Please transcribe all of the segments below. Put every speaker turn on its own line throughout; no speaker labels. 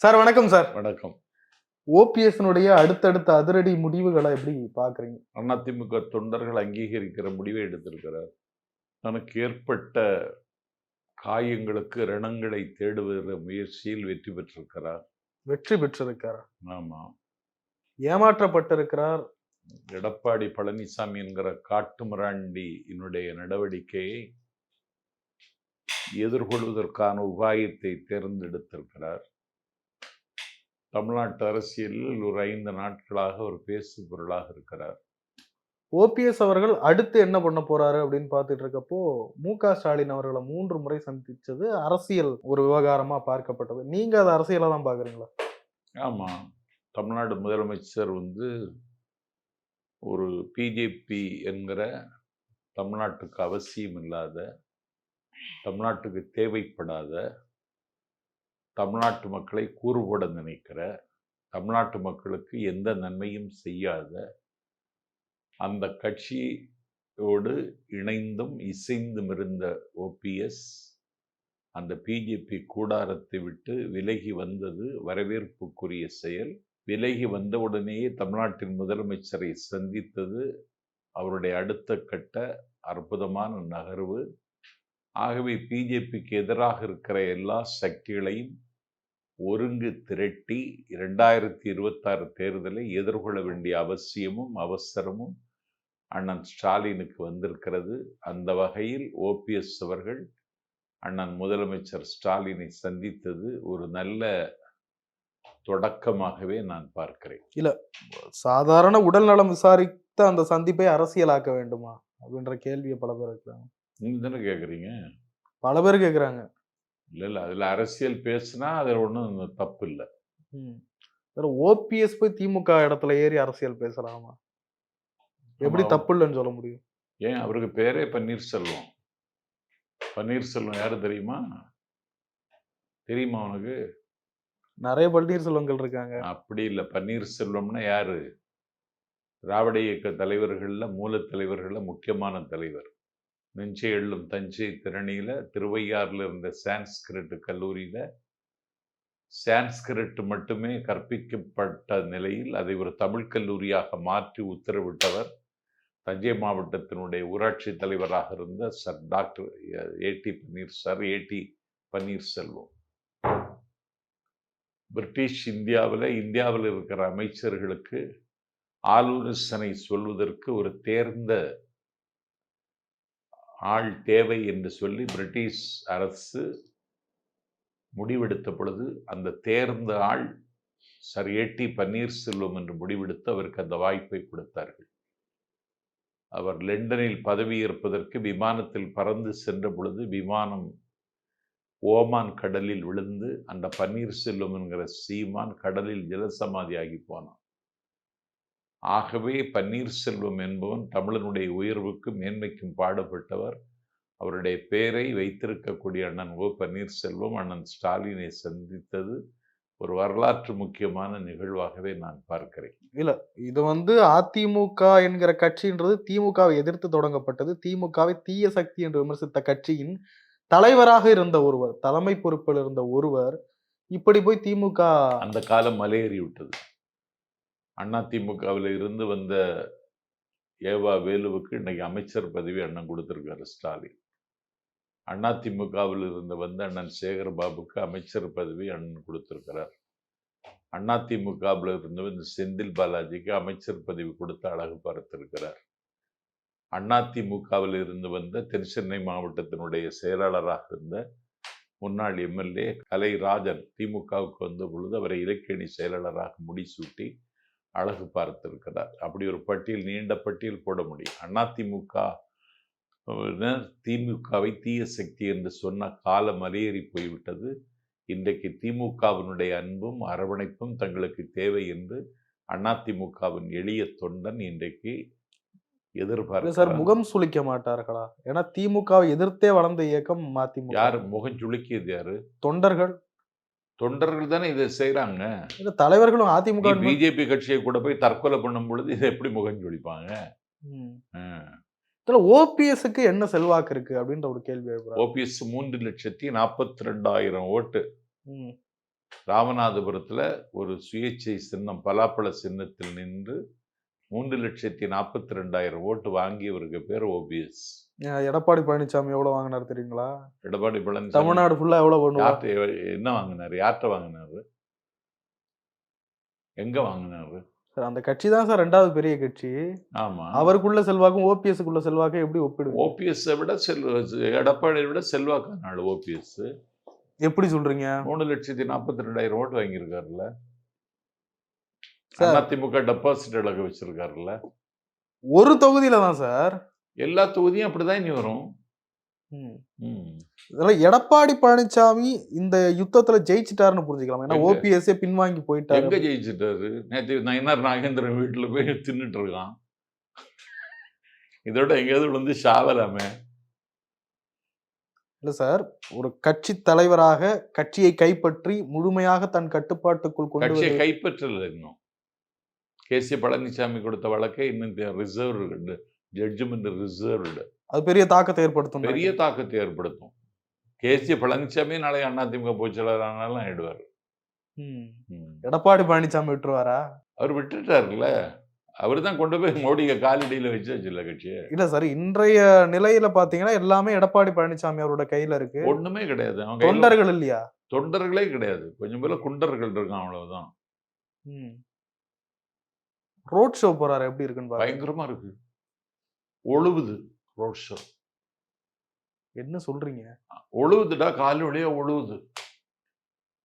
Sir வணக்கம் sir.
வணக்கம்.
ஓபிஎஸ்னுடைய அடுத்தடுத்த அதிரடி முடிவுகளை எப்படி பாக்குறீங்க
அதிமுக தொண்டர்கள் அங்கீகரிக்கிற முடிவை எடுத்திருக்கிறார். தனக்கு ஏற்பட்ட காயங்களுக்கு ரணங்களை தேடுகிற முயற்சியில் வெற்றி பெற்றிருக்கிறார்.
வெற்றி பெற்றிருக்காரா
ஆமா.
ஏமாற்றப்பட்டிருக்கிறார்.
எடப்பாடி பழனிசாமி என்கிற காட்டுமிராண்டி என்னுடைய நடவடிக்கையை எதிர்கொள்வதற்கான உபாயத்தை தேர்ந்தெடுத்திருக்கிறார். தமிழ்நாட்டு அரசியலில் ஒரு ஐந்து நாட்களாக ஒரு பேசு பொருளாக இருக்கிறார்.
ஓபிஎஸ் அவர்கள் அடுத்து என்ன பண்ண போறாரு அப்படின்னு பார்த்துட்டு இருக்கப்போ மு க ஸ்டாலின் அவர்களை மூன்று முறை சந்திச்சது அரசியல் ஒரு விவகாரமா பார்க்கப்பட்டது. நீங்க அதை அரசியலா தான் பாக்குறீங்களா
ஆமாம் தமிழ்நாடு முதலமைச்சர் வந்து ஒரு பிஜேபி என்கிற தமிழ்நாட்டுக்கு அவசியம் இல்லாத தமிழ்நாட்டுக்கு தேவைப்படாத தமிழ்நாட்டு மக்களை கூறுபட நினைக்கிற தமிழ்நாட்டு மக்களுக்கு எந்த நன்மையும் செய்யாத அந்த கட்சியோடு இணைந்தும் இசைந்தும் இருந்த ஓபிஎஸ் அந்த பிஜேபி கூடாரத்தை விட்டு விலகி வந்தது வரவேற்புக்குரிய செயல். விலகி வந்தவுடனேயே தமிழ்நாட்டின் முதலமைச்சரை சந்தித்தது அவருடைய அடுத்த கட்ட அற்புதமான நகர்வு. ஆகவே பிஜேபிக்கு எதிராக இருக்கிற எல்லா சக்திகளையும் ஒருங்கு திரட்டி இரண்டாயிரத்தி இருபத்தாறு தேர்தலை எதிர்கொள்ள வேண்டிய அவசியமும் அவசரமும் அண்ணன் ஸ்டாலினுக்கு வந்திருக்கிறது. அந்த வகையில் ஓபிஎஸ் அவர்கள் அண்ணன் முதலமைச்சர் ஸ்டாலினை சந்தித்தது ஒரு நல்ல தொடக்கமாகவே நான் பார்க்கிறேன்.
சாதாரண உடல் நலம் விசாரித்த அந்த சந்திப்பை அரசியலாக்க வேண்டுமா? அப்படின்ற கேள்வியை பல பேர் இருக்கிறாங்க
நீங்க தானே கேட்குறீங்க
பல பேர் கேக்குறாங்க.
இல்லை இல்லை. அதில் அரசியல் பேசுனா அதில் ஒன்றும் தப்பு இல்லை.
ஓபிஎஸ் போய் திமுக இடத்துல ஏறி அரசியல் பேசலாமா? எப்படி. தப்பு இல்லைன்னு சொல்ல முடியும்?
ஏன்? அவருக்கு பேரே பன்னீர்செல்வம். பன்னீர்செல்வம் யாரு தெரியுமா? தெரியுமா உனக்கு?
நிறைய பன்னீர்செல்வங்கள் இருக்காங்க.
அப்படி இல்லை. பன்னீர்செல்வம்னா யாரு? திராவிட இயக்க தலைவர்கள்ல மூல தலைவர்கள்ல முக்கியமான தலைவர். நெஞ்சை எள்ளும் தஞ்சை திறனியில் திருவையாறில் இருந்த சான்ஸ்கிரிட் கல்லூரியில் சான்ஸ்கிரிட் மட்டுமே கற்பிக்கப்பட்ட நிலையில் அதை ஒரு தமிழ் கல்லூரியாக மாற்றி உத்தரவிட்டவர் தஞ்சை மாவட்டத்தினுடைய ஊராட்சி தலைவராக இருந்த sir doctor A T Panneer sir A T Panneerselvam. British இந்தியாவில் இந்தியாவில் இருக்கிற அமைச்சர்களுக்கு ஆலோசனை சொல்வதற்கு ஒரு தேர்ந்த ஆள் தேவை என்று சொல்லி பிரிட்டிஷ் அரசு முடிவெடுத்த பொழுது அந்த தேர்ந்த ஆள் சர் ஏடி பன்னீர்செல்வம் என்று முடிவெடுத்து அவருக்கு அந்த வாய்ப்பை கொடுத்தார்கள். அவர் லண்டனில் பதவியேற்பதற்கு விமானத்தில் பறந்து சென்ற பொழுது விமானம் ஓமான் கடலில் விழுந்து அந்த பன்னீர்செல்வம் என்கிற சீமான் கடலில் ஜலசமாதி ஆகி போனான். ஆகவே பன்னீர்செல்வம் என்பவன் தமிழனுடைய உயர்வுக்கும் மேன்மைக்கும் பாடுபட்டவர். அவருடைய பெயரை வைத்திருக்கக்கூடிய அண்ணன் ஓ பன்னீர்செல்வம் அண்ணன் ஸ்டாலினை சந்தித்தது ஒரு வரலாற்று முக்கியமான நிகழ்வாகவே நான் பார்க்கிறேன்.
இது வந்து அதிமுக என்கிற கட்சின்றது திமுகவை எதிர்த்து தொடங்கப்பட்டது. திமுகவை தீய சக்தி என்று விமர்சித்த கட்சியின் தலைவராக இருந்த ஒருவர் தலைமை பொறுப்பில் இருந்த ஒருவர் இப்படி போய் திமுக
அந்த காலம் மலையேறி விட்டது அண்ணா திமுகவில் இருந்து வந்த ஏவா வேலுவுக்கு இன்னைக்கு அமைச்சர் பதவி அண்ணன் கொடுத்துருக்காரு ஸ்டாலின். அண்ணா திமுகவில் இருந்து வந்த அண்ணன் சேகர் பாபுக்கு அமைச்சர் பதவி அண்ணன் கொடுத்துருக்கிறார். அண்ணா திமுகவில் இருந்து இந்த செந்தில் பாலாஜிக்கு அமைச்சர் பதவி கொடுத்து அழகு பார்த்திருக்கிறார். அண்ணா திமுகவில் இருந்து வந்த தென்சென்னை மாவட்டத்தினுடைய செயலாளராக இருந்த முன்னாள் எம்எல்ஏ கலைராஜன் திமுகவுக்கு வந்த பொழுது அவரை இலக்கியணி செயலாளராக முடிசூட்டி அழகு பார்த்திருக்கிறார். அப்படி ஒரு பட்டியல் நீண்ட பட்டியல் போட முடியும். அதிமுக திமுகவை தீய சக்தி என்று சொன்ன காலம் மலையேறி போய்விட்டது. இன்றைக்கு திமுகவினுடைய அன்பும் அரவணைப்பும் தங்களுக்கு தேவை என்று அதிமுகவின் எளிய தொண்டன் இன்றைக்கு
இல்ல சார் முகம் சுளிக்க மாட்டார்களா? ஏன்னா திமுகவை எதிர்த்தே வளர்ந்த இயக்கம் மதிமுக.
யார்? முகம் சுளுக்கியது யாரு?
தொண்டர்கள்.
தொண்டர்கள் தானே இதை செய்றாங்க
இல்ல தலைவர்களும் அதிமுக
பிஜேபி கட்சியை கூட போய் தற்கொலை பண்ணும் பொழுது இதை எப்படி முகம் சுளிப்பாங்க
ம்.
ஆ.
இதுல ஓபிஎஸ்க்கு என்ன செல்வாக்கு இருக்கு அப்படின்ற ஒரு கேள்வி
ஓபிஎஸ் மூன்று லட்சத்தி நாற்பத்தி ரெண்டாயிரம் ஓட்டு. ராமநாதபுரத்துல ஒரு சுயேட்சை சின்னம் பலாப்பழ சின்னத்தில் நின்று மூன்று லட்சத்தி நாற்பத்தி ரெண்டாயிரம் ஓட்டு வாங்கியவருக்கு பேர் ஓபிஎஸ்
எடப்பாடி பழனிசாமி எவ்வளவு வாங்கினாரு தெரியுங்களா?
எடப்பாடி பழனிசாமி
தமிழ்நாடு ஃபுல்லா எவ்வளவு பண்ணுவார்?
என்ன வாங்கினாரு? யார்கிட்ட வாங்கினாரு? எங்க வாங்கினாரு?
சார் அந்த கட்சி தான் சார் ரெண்டாவது பெரிய கட்சி.
ஆமா.
அவருக்குள்ள செல்வாக்கும் ஓபிஎஸ்க்குள்ள செல்வாக்கும் எப்படி ஒப்பிடுங்க
ஓபிஎஸ் விட செல்வ எடப்பாடியை விட செல்வாக்கான ஆள் ஓபிஎஸ்
எப்படி சொல்றீங்க?
மூணு லட்சத்தி நாற்பத்தி ரெண்டாயிரம் ஓட்டு வாங்கியிருக்காருல்ல. அதிமுக டெபாசிட் இலக்க வச்சிருக்காருல்ல.
ஒரு தொகுதியில தான் சார்.
எல்லா தொகுதியும் அப்படிதான் இனி வரும்.
ம்.
ம்.
இதெல்லாம் எடப்பாடி பழனிசாமி இந்த யுத்தத்துல ஜெயிச்சிட்டாருன்னு புரிஞ்சுக்கலாம். ஏன்னா
எங்க?
ஓபிஎஸ்ஏ பின்வாங்கி
எங்க
போயிட்டாரு
ஜெயிச்சிட்டாரு? நேற்று நயனார் நாகேந்திரன் வீட்டுல போய் தின்னுட்டு இருக்கான். இதோட எங்கேயாவது விழுந்து சாவலாமே.
இல்ல சார் ஒரு கட்சி தலைவராக கட்சியை கைப்பற்றி முழுமையாக தன் கட்டுப்பாட்டுக்குள் கொண்டு
கட்சியை கைப்பற்றல இன்னும். கே சி பழனிசாமி கொடுத்த வழக்கை இன்னும் ரிசர்வ் ஜட்ஜ்மெண்ட் ரிசர்வ்டு.
அது பெரிய தாக்கத்தை ஏற்படுத்தும்
பெரிய தாக்கத்தை ஏற்படுத்தும். கே சி பழனிசாமி நாளை அதிமுக பொதுச்செயலாளர் ஆனாலும் ஆயிடுவார்.
எடப்பாடி பழனிசாமி விட்டுருவாரா?
அவர் விட்டுட்டாருல்ல. அவர் தான் கொண்டு போய் மோடியை காலடியில வச்சாச்சுல்ல கட்சியை.
இல்ல சார் இன்றைய நிலையில பாத்தீங்கன்னா எல்லாமே எடப்பாடி பழனிசாமி அவரோட கையில இருக்கு.
ஒண்ணுமே கிடையாது. அவங்க
தொண்டர்கள் இல்லையா?
தொண்டர்களே கிடையாது. கொஞ்சம் பேர்ல குண்டர்கள் இருக்கான் அவ்வளவுதான்.
ரோட் ஷோ போறாரு? எப்படி இருக்குன்னு
பயங்கரமா இருக்கு. ஒழுகுது ரோட் ஷோ
என்ன சொல்றீங்க?
ஒழுகுதுடா கால் வழியா ஒழுகுது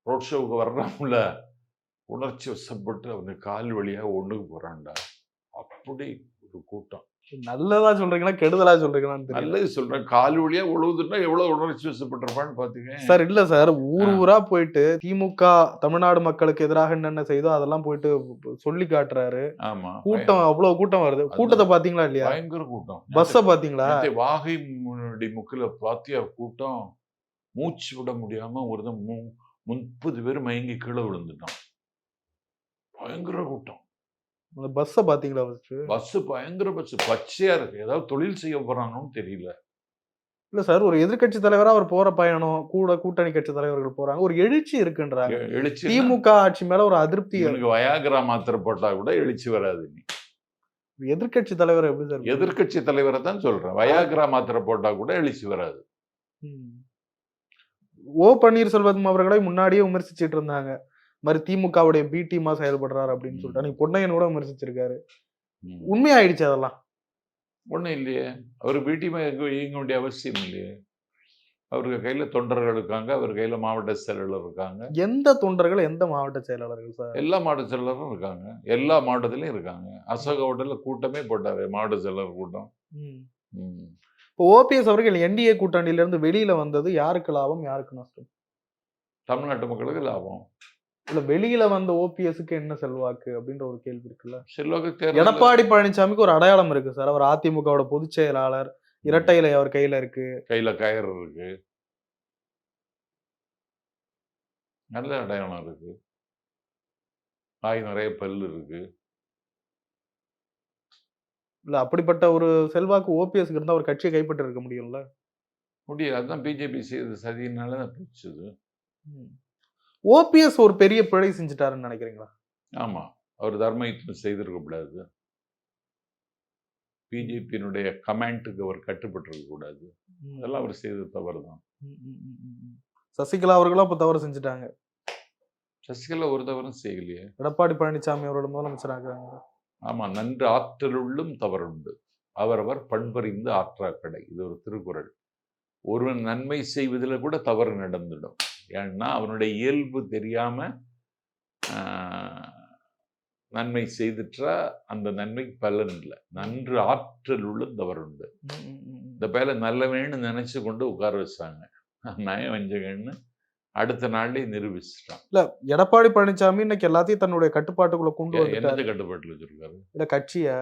ரோட் ஷோவுக்கு வர்றான்ல உணர்ச்சி வசப்பட்டு அவனுக்கு கால் வழியா ஒண்ணுக்கு போறான்டா. அப்படி ஒரு கூட்டம்.
நல்லதா சொல்றீங்களா கெடுதலா சொல்றீங்களான்னு
நல்லது சொல்றேன். கால் வழியா ஒழுகுதுன்னா எவ்வளவு உணர்ச்சி வசப்பட்டிருப்பான்னு பாத்தீங்க
சார் இல்ல சார் ஊர். ஊரா போயிட்டு திமுக தமிழ்நாடு மக்களுக்கு எதிராக என்னென்ன செய்தோ அதெல்லாம் போயிட்டு சொல்லி காட்டுறாரு.
ஆமா
கூட்டம் அவ்வளவு கூட்டம் வருது. கூட்டத்தை பாத்தீங்களா இல்லையா?
பயங்கர கூட்டம்.
பஸ்ஸ பாத்தீங்களா?
வாகை முன்னாடி முக்கில பாத்தியா கூட்டம் மூச்சு விட முடியாம ஒரு முப்பது பேர் மயங்கி கீழே விழுந்துட்டான். பயங்கர கூட்டம்.
அந்த பஸ்ஸ பாத்தீங்களா ஃபர்ஸ்ட்
பஸ் பயங்கர பஸ் பச்சையா இருக்கு. ஏதாவது தொழில் செய்ய போறானோன்னு தெரியல.
இல்ல சார் ஒரு எதிர்க்கட்சி தலைவரா அவர் போற பயணம் கூட கூட்டணி கட்சி தலைவர்கள் போறாங்க. ஒரு எழுச்சி இருக்குன்றாங்க.
எழுச்சி
திமுக ஆட்சி மேல ஒரு அதிருப்தி
இவனுக்கு வயாகிரா மாத்திரை போட்டா கூட எழுச்சி வராது நீ
எதிர்க்கட்சி தலைவர் எப்படி சார்
எதிர்க்கட்சி தலைவரை தான் சொல்றேன். வயாகிரா மாத்திரை போட்டா கூட எழுச்சி வராது.
ஓ பன்னீர்செல்வம் அவர்களை முன்னாடியே விமர்சிச்சிட்டு இருந்தாங்க. மாதிரி திமுகவுடைய பி டீமா செயல்படுறாரு அப்படின்னு சொல்லிட்டு அன்னைக்கு பொன்னையன் கூட விமர்சிச்சிருக்காரு. உண்மையாயிடுச்சு அதெல்லாம்.
ஒண்ணும் இல்லையே. அவர் வீட்டியமா இயங்க வேண்டிய அவசியம் இல்லையே. அவருக்கு கையில தொண்டர்கள் இருக்காங்க அவர் கையில மாவட்ட செயலாளர் இருக்காங்க.
எந்த தொண்டர்கள் எந்த மாவட்ட செயலாளர்கள் சார்?
எல்லா மாவட்ட செயலரும் இருக்காங்க. எல்லா மாவட்டத்திலயும் இருக்காங்க. அசோக ஹோட்டல்ல கூட்டமே போட்டாரு மாவட்ட செயலர் கூட்டம்.
இப்போ ஓபிஎஸ் அவர்கள் என்டிஏ கூட்டணியில இருந்து வெளியில வந்தது யாருக்கு லாபம் யாருக்கு நஷ்டம்?
தமிழ்நாட்டு மக்களுக்கு லாபம்.
இல்ல வெளியில வந்த ஓபிஎஸ்க்கு என்ன செல்வாக்கு அப்படின்ற ஒரு கேள்வி இருக்குல்ல?
செல்வாக்கு
எடப்பாடி பழனிசாமிக்கு ஒரு அடையாளம் இருக்கு சார். அவர் அதிமுகவோட பொதுச் செயலாளர் இரட்டை இலை அவர் கையில இருக்கு.
கையில கயிறு இருக்கு. நல்ல அடையாளம் இருக்கு. வாய் நிறைய பல்லு இருக்கு.
இல்ல அப்படிப்பட்ட ஒரு செல்வாக்கு ஓபிஎஸ்க்கு இருந்தா ஒரு கட்சியை கைப்பற்றி இருக்க முடியும்ல?
முடியாது. அதுதான் பிஜேபி செய்த சதியினால தான் பிடிச்சது
ஓபிஎஸ் ஒரு பெரிய பிழை செஞ்சுட்டாருன்னு நினைக்கிறீங்களா?
ஆமா. அவர் தர்ம யுத்தம் செய்திருக்க கூடாது பிஜேபியினுடைய கமெண்ட்டுக்கு அவர் கட்டுப்பட்டிருக்க கூடாது அதெல்லாம் அவர் செய்த தவறு தான்.
சசிகலா அவர்களும் அப்ப தவறு செஞ்சுட்டாங்க.
சசிகலா ஒரு தவறும் செய்யலையே.
எடப்பாடி பழனிசாமி அவரோட முதலமைச்சராக
ஆமா நன்று ஆற்றலுள்ளும் தவறுண்டு. அவரவர் பண்பறிந்து ஆற்றாக்கடை. இது ஒரு திருக்குறள். ஒருவன் நன்மை செய்வதில் கூட தவறு நடந்துடும். ஏன்னா அவனுடைய இயல்பு தெரியாம நன்மை செய்துட்டா அந்த நன்மைக்கு பலன் இல்லை. நன்று ஆற்றல் உள்ள தவறுண்டு இந்த பேல நல்லவேன்னு நினைச்சு கொண்டு உட்கார வச்சாங்க. நயம் வஞ்சகன்னு அடுத்த நாள்லயே நிரூபிச்சிட்டான்.
இல்ல எடப்பாடி பழனிசாமி இன்னைக்கு எல்லாத்தையும் தன்னுடைய கட்டுப்பாட்டுக்குள்ள கொண்டு
என்னது கட்டுப்பாட்டுல வச்சிருக்காரு?
இல்ல கட்சிய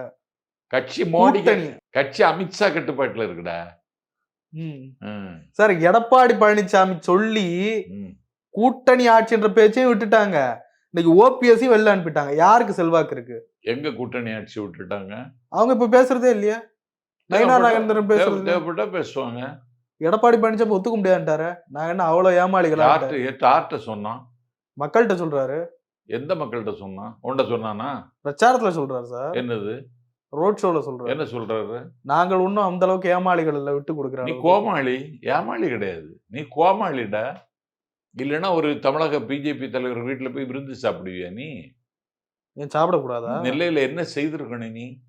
கட்சி மோடி கட்சி அமித்ஷா கட்டுப்பாட்டுல இருக்குடா.
சார் எடப்பாடி பழனிசாமி சொல்லி. கூட்டணி ஆட்சின்ற பேச்சையும் விட்டுட்டாங்க. இன்னைக்கு ஓபிஎஸ்ஸையும் வெளில அனுப்பிட்டாங்க. யாருக்கு செல்வாக்கு இருக்கு?
எங்க கூட்டணி ஆட்சி விட்டுட்டாங்க?
அவங்க இப்ப பேசுறதே இல்லையா. நயினா நாகேந்திரன் பேசுறது?
தேவைப்பட்டா பேசுவாங்க.
எடப்பாடி பழனிசாமி ஒத்துக்க முடியாதுட்டாரு நான் என்ன அவ்வளவு ஏமாளிகளா
யார்கிட்ட? சொன்னான்.
மக்கள்கிட்ட சொல்றாரு.
எந்த மக்கள்கிட்ட சொன்னான்? உன்ட சொன்னானா?
பிரச்சாரத்துல சொல்றாரு சார்.
என்னது?
ரோட் ஷோல சொல்றாரு.
என்ன சொல்றாரு?
நாங்கள் இன்னும் அந்த அளவுக்கு ஏமாளிகள் இல்ல விட்டு
நீ
கொடுக்குறாங்க
கோமாளி ஏமாளி கிடையாது. நீ கோமாளிடா. இல்லைன்னா ஒரு தமிழக பிஜேபி தலைவர் வீட்டுல போய் விருந்து சாப்பிடுவியா நீ?
ஏன் சாப்பிடக்கூடாதா?
நெல்லையில என்ன செய்திருக்கணும் நீ?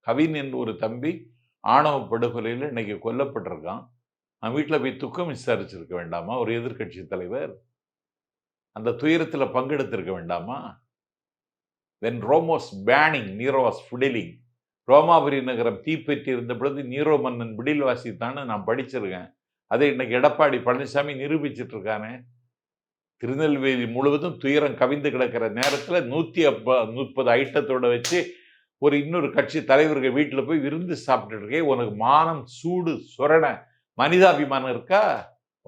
கவின் என்ற ஒரு தம்பி ஆணவ படுகொலையில இன்னைக்கு கொல்லப்பட்டிருக்கான். அவன் வீட்டுல போய் துக்கம் விசாரிச்சிருக்க வேண்டாமா? ஒரு எதிர்க்கட்சி தலைவர். அந்த துயரத்துல பங்கெடுத்திருக்க வேண்டாமா? வென் ரோமோஸ் பேனிங் நீரோ வாஸ் ஃபுடிலிங் ரோமாபுரி நகரம் தீப்பற்றி இருந்த பொழுது நீரோ மன்னன் பிடில் வாசித்தான்னு நான் படிச்சிருக்கேன். அதை இன்னைக்கு எடப்பாடி பழனிசாமி நிரூபிச்சிட்டு இருக்கானே திருநெல்வேலி முழுவதும் துயரம் கவிந்து கிடக்கிற நேரத்தில் நூற்றி அப்ப முப்பது ஐட்டத்தோட வச்சு ஒரு இன்னொரு கட்சி தலைவர்கள் வீட்டில் போய் விருந்து சாப்பிட்டு இருக்கே உனக்கு மானம் சூடு சுரண மனிதாபிமானம் இருக்கா?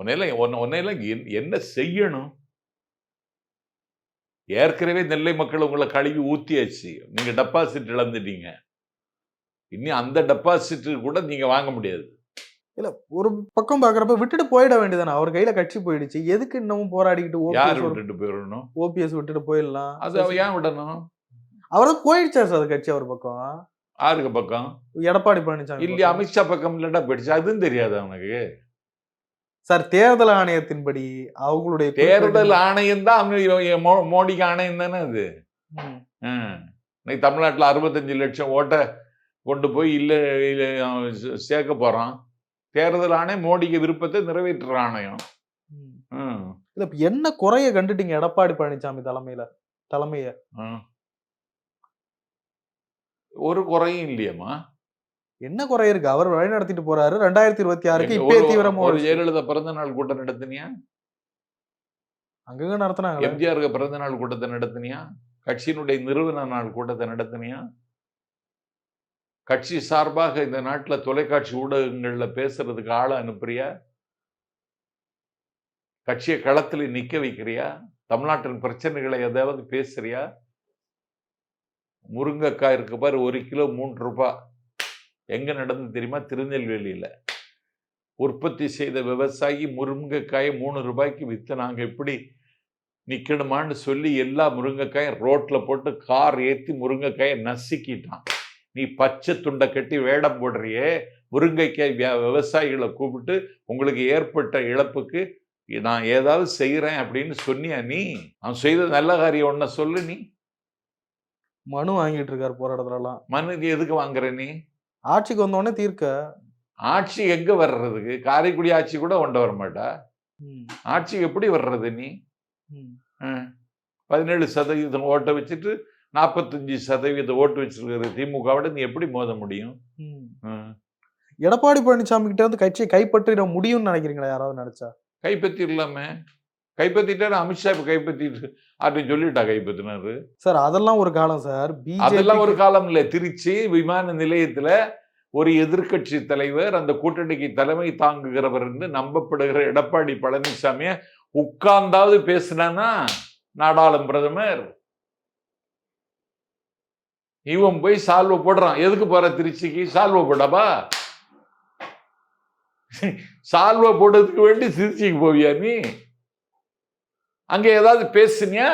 உன்னையெல்லாம் உன்னை உன்னையெல்லாம் என்- என்ன செய்யணும்? ஏற்கனவே நெல்லை மக்கள் உங்களை கழுவி ஊற்றியாச்சு நீங்கள் டெபாசிட் இழந்துட்டீங்க. இனி அந்த டெபாசிட் கூட நீங்க வாங்க முடியாது.
இல்ல ஒரு பக்கம் பாக்குறப்ப விட்டுட்டு போயிட வேண்டியதானே அவர் கையில கட்சி போயிடுச்சு. எதுக்கு இன்னமும் போராடிக்கிட்டு
யார் விட்டுட்டு போயிடணும்?
ஓபிஎஸ் விட்டுட்டு போயிடலாம்.
அது அவ ஏன் விடணும்?
அவரது போயிடுச்சார் சார் அது கட்சி அவர் பக்கம்.
யாருக்கு பக்கம்?
எடப்பாடி பழனிசாமி
இல்லையா. அமித்ஷா பக்கம் இல்லடா போயிடுச்சு. அதுவும் தெரியாது அவனுக்கு.
சார் தேர்தல் ஆணையத்தின்படி அவங்களுடைய
தேர்தல் ஆணையம் தான் மோடிக்கு ஆணையம் தானே அது. இன்னைக்கு தமிழ்நாட்டில் அறுபத்தஞ்சு லட்சம் ஓட்டை கொண்டு போய் இல்லை இல்லை, சேர்க்க போறான். தேர்தல் ஆணையம் மோடிக்கு விருப்பத்தை நிறைவேற்றுற ஆணையம்.
இல்ல இப்ப என்ன குறைய கண்டுட்டீங்க எடப்பாடி பழனிசாமி தலைமையில தலைமைய.
ஒரு குறையும் இல்லையம்மா.
என்ன குறை இருக்கு? அவர் வழி நடத்திட்டு போறாரு. ரெண்டாயிரத்தி இருபத்தி ஆறுக்கு இப்பே தீவிரமா
ஒரு
ஒரு
ஜெயலலிதா பிறந்த நாள் கூட்டம் நடத்தினியா?
அங்கங்க நடத்துனாங்க
எம்ஜிஆருக்கு பிறந்த நாள் கூட்டத்தை நடத்தினியா? கட்சியினுடைய நிறுவன நாள் கூட்டத்தை நடத்தினியா? கட்சி சார்பாக இந்த நாட்டில் தொலைக்காட்சி ஊடகங்களில் பேசுறதுக்கு ஆளை அனுப்புறியா? கட்சியை களத்தில் நிற்க வைக்கிறியா? தமிழ்நாட்டின் பிரச்சனைகளை ஏதாவது பேசுறியா? முருங்கைக்காய் இருக்க பாரு ஒரு கிலோ மூன்று ரூபாய் எங்கே நடந்து தெரியுமா? திருநெல்வேலியில். உற்பத்தி செய்த விவசாயி முருங்கைக்காயை மூணு ரூபாய்க்கு விற்று நாங்கள் எப்படி நிற்கணுமான்னு சொல்லி எல்லா முருங்கைக்காயும் ரோட்டில் போட்டு கார் ஏற்றி முருங்கைக்காயை நசுக்கிட்டான். நீ பச்சை துண்டை கட்டி வேடம் போடுறியே? முருங்கைக்காய் விவசாயிகளை கூப்பிட்டு உங்களுக்கு ஏற்பட்ட இழப்புக்கு நான் ஏதாவது செய்யறேன் அப்படின்னு சொன்னியா நீ? அவன் செய்த நல்ல காரியம் ஒன்ன சொல்லு நீ.
மனு வாங்கிட்டு இருக்காரு போராட்டத்துல எல்லாம்
மனு நீ எதுக்கு வாங்குற நீ?
ஆட்சிக்கு வந்த உடனே தீர்க்க.
ஆட்சி எங்க வர்றதுக்கு? காரைக்குடி ஆட்சி கூட கொண்டு வர மாட்டா?
ம்,
ஆட்சி எப்படி வர்றது நீ. பதினேழு சதவீதம் ஓட்டை வச்சுட்டு நாற்பத்தஞ்சு சதவீத ஓட்டு வச்சிருக்கிற திமுகவோட நீ எப்படி மோத முடியும்.
எடப்பாடி பழனிசாமி கிட்ட இருந்து கட்சியை கைப்பற்றிட முடியும்னு நினைக்கிறீங்களா யாராவது நினைச்சா?
கைப்பற்றிடலாமே. கைப்பற்றிட்டாரு அமித்ஷா இப்ப கைப்பற்றிட்டு அப்படின்னு சொல்லிட்டா கைப்பற்றினாரு.
சார் அதெல்லாம் ஒரு காலம் சார்.
அதெல்லாம் ஒரு காலம் இல்ல. திருச்சி விமான நிலையத்துல ஒரு எதிர்க்கட்சி தலைவர் அந்த கூட்டணிக்கு தலைமை தாங்குகிறவர் என்று நம்பப்படுகிற எடப்பாடி பழனிசாமிய உட்கார்ந்தாவது பேசினானா நாடாளும் பிரதமர். இவன் போய் சால்வை போடுறான். எதுக்கு போற திருச்சிக்கு? சால்வை போடப்பா? சால்வை போடுறதுக்கு வேண்டி திருச்சிக்கு போவியா நீ? அங்க ஏதாவது பேசுனியா?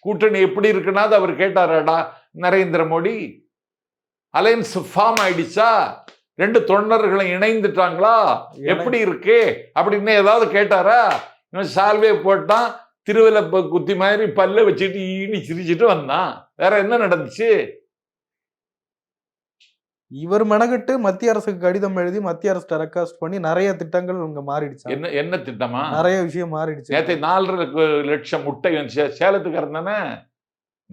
கூட்டணி எப்படி இருக்குன்னா அவர் கேட்டாராடா நரேந்திர மோடி. அலையன்ஸ் ஃபார்ம் ஆயிடுச்சா? ரெண்டு தொண்டர்களை இணைந்துட்டாங்களா? எப்படி இருக்கு? அப்படின்னு ஏதாவது கேட்டாரா? இவன் சால்வே போட்டான் திருவிழா குத்தி மாதிரி பல்ல வச்சுட்டு ஈனி சிரிச்சிட்டு வந்தான். வேற என்ன நடந்துச்சு?
இவர் மெனகட்டு மத்திய அரசுக்கு கடிதம் எழுதி மத்திய அரசு ரெக்வஸ்ட் பண்ணி நிறைய திட்டங்கள் இங்க மாறிடுச்சு.
என்ன என்ன திட்டமா?
நிறைய விஷயம் மாறிடுச்சு.
நேற்று நாலரை லட்சம் முட்டை சேலத்துக்கு இருந்தானே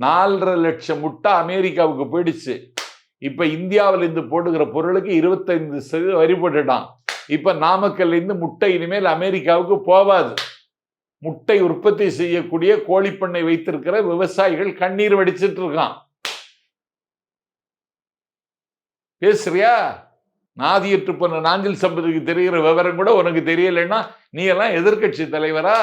நாலரை லட்சம் முட்டை அமெரிக்காவுக்கு போயிடுச்சு. இப்ப இந்தியாவில இருந்து போடுகிற பொருளுக்கு இருபத்தைந்து சதவீதம் வரி போட்டுட்டான். இப்ப நாமக்கல்ல இருந்து முட்டை இனிமேல் அமெரிக்காவுக்கு போவாது. முட்டை உற்பத்தி செய்யக்கூடிய கோழிப்பண்ணை வைத்திருக்கிற விவசாயிகள் கண்ணீர் வடிச்சிட்டு இருக்கான். பேசுறியா நாதியற்று போன நாஞ்சில் சம்பத்துக்கு தெரிகிற விவரம் கூட உனக்கு தெரியலைன்னா நீ எல்லாம் எதிர்க்கட்சி தலைவரா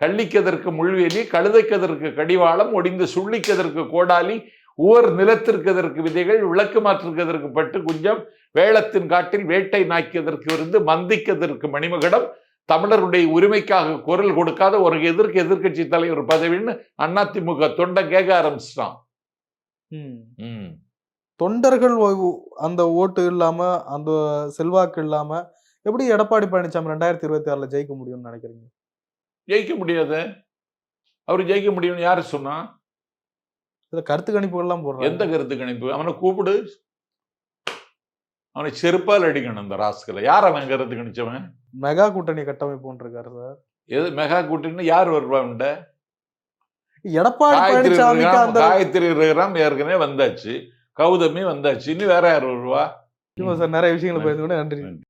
கள்ளிக்கதற்கு முள்வேலி கழுதைக்கதற்கு கடிவாளம் ஒடிந்து சுள்ளிக்கதற்கு கோடாலி ஊர் நிலத்திற்கதற்கு விதைகள் விளக்கு மாற்றுக்கதற்கு பட்டு குஞ்சம் வேளத்தின் காட்டில் வேட்டை நாக்கியதற்கு விருந்து மந்திக்கதற்கு மணிமகடம் தமிழருடைய உரிமைக்காக குரல் கொடுக்காத ஒரு எதிர்க்க எதிர்க்கட்சி தலைவர் பதவின்னு அதிமுக தொண்டை கேட்க ஆரம்பிச்சிட்டான்
ம்.
ம்.
தொண்டர்கள் அந்த ஓட்டு இல்லாம அந்த செல்வாக்கு இல்லாம எப்படி எடப்பாடி பழனிசாமி ரெண்டாயிரத்தி இருபத்தி ஆறுல ஜெயிக்க முடியும்னு நினைக்கிறீங்க?
ஜெயிக்க முடியாது. அவர் ஜெயிக்க முடியும்னு யாரு சொன்னா?
இதுல கருத்து கணிப்புகள்லாம் போடுறாங்க.
எந்த கருத்து கணிப்பு? அவனை கூப்பிடு. அவனை செருப்பால் அடிக்கணும் அந்த ராஸ்கலை. யார் அவன் கருத்து கணிச்சவன்?
மெகா கூட்டணி கட்டமைப்புன்னு இருக்காரு சார்.
எது மெகா கூட்டின்னு யார் வருவான்ட
எடப்பாடி அந்த
காயத்ரி ஏற்கனவே வந்தாச்சு. கௌதமி வந்தாச்சு. இன்னும் வேற யார் வருவா?
சார் நிறைய விஷயங்களை பேசுங்க நன்றி.
நன்றி.